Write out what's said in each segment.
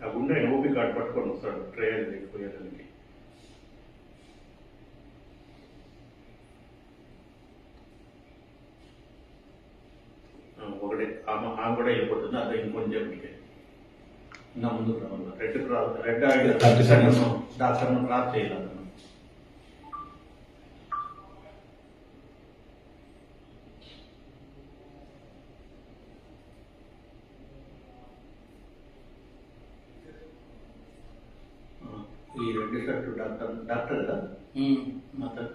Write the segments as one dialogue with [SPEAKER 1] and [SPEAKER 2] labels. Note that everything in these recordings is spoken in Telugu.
[SPEAKER 1] ఆ గుండె ఓపీ కార్డు పట్టుకొని వస్తాడు ట్రయల్ పోయేదానికి ఆ, ఒకటే ఆమె ఆమె కూడా వెళ్ళిపోతుంది అదే ఇంకొంచెం మీకే ఇంకా ముందుకు రావాలి. Red cross red. డాక్టర్ను క్రాస్ చేయాలి అతను ఆ, షర్ట్ డాక్టర్ డాక్టర్ కదా?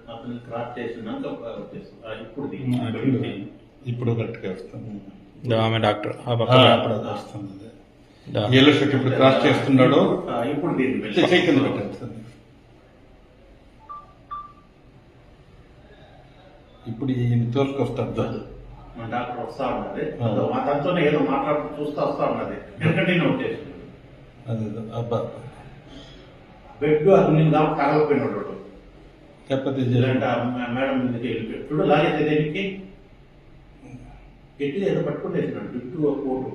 [SPEAKER 1] అతను క్రాస్ చేసినాక ఇప్పుడు.
[SPEAKER 2] ఇప్పుడు కరెక్ట్గా వస్తుంది.
[SPEAKER 3] ఆమె డాక్టర్
[SPEAKER 2] అప్పుడు వస్తుంది. ఎల్లో షర్ట్ ఇప్పుడు క్రాస్ చేస్తున్నాడు
[SPEAKER 1] ఇప్పుడు దీన్ని
[SPEAKER 2] పెట్టేస్తుంది ఇప్పుడు ఈయన తోలుకొస్తాడు
[SPEAKER 1] మా డాక్టర్ వస్తా ఉన్నది. మా తనతోనే ఏదో మాట్లాడుతూ చూస్తా వస్తా ఉన్నది ఎందుకంటే నోట్ చేసింది
[SPEAKER 2] అదే అదే. అబ్బా.
[SPEAKER 1] దాకా తగలపోయినాడు
[SPEAKER 2] లేకపోతే
[SPEAKER 1] ఇలాంటి ఆ మే- మేడం మీదకి వెళ్ళిపోయాడు. చూడు లాగేది దేనికి? గట్టి ఏదో పట్టుకుని వేసినాడు జుట్టు కోటు.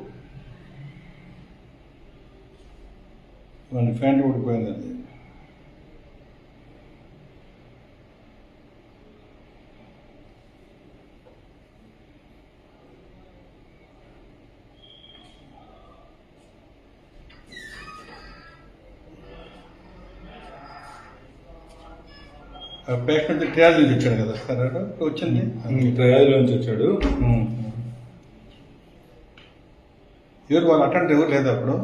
[SPEAKER 2] ఫ్యాంట్ ఊడిపోయింది ఆ పేషెంట్ ట్రయల్ నుంచి వచ్చాడు కదా సార్? వచ్చింది
[SPEAKER 4] ట్రయల్ నుంచి వచ్చాడు.
[SPEAKER 2] ఎవరు వాళ్ళు అటెండ్ ఎవరు లేదు అప్పుడు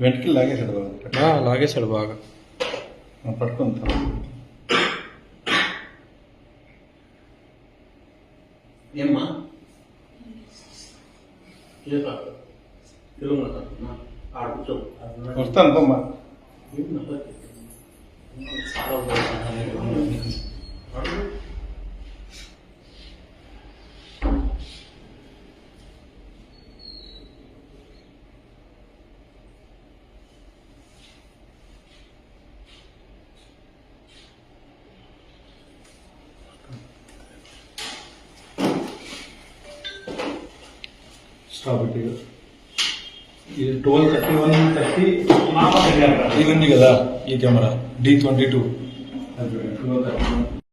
[SPEAKER 2] వెంటకి లాగేశాడు.
[SPEAKER 3] ఆ, లాగేశాడు బాగా.
[SPEAKER 2] పట్టుకుంటాం
[SPEAKER 1] ఏమ్మా?
[SPEAKER 2] వస్తాను పోమ్మా.
[SPEAKER 1] ఏం
[SPEAKER 4] స్టాప్ ఇట్ ఇది ట్వెల్వ్ థర్టీ వన్ థర్టీ. ఇది ఉంది కదా ఈ camera. D twenty two twelve thirty one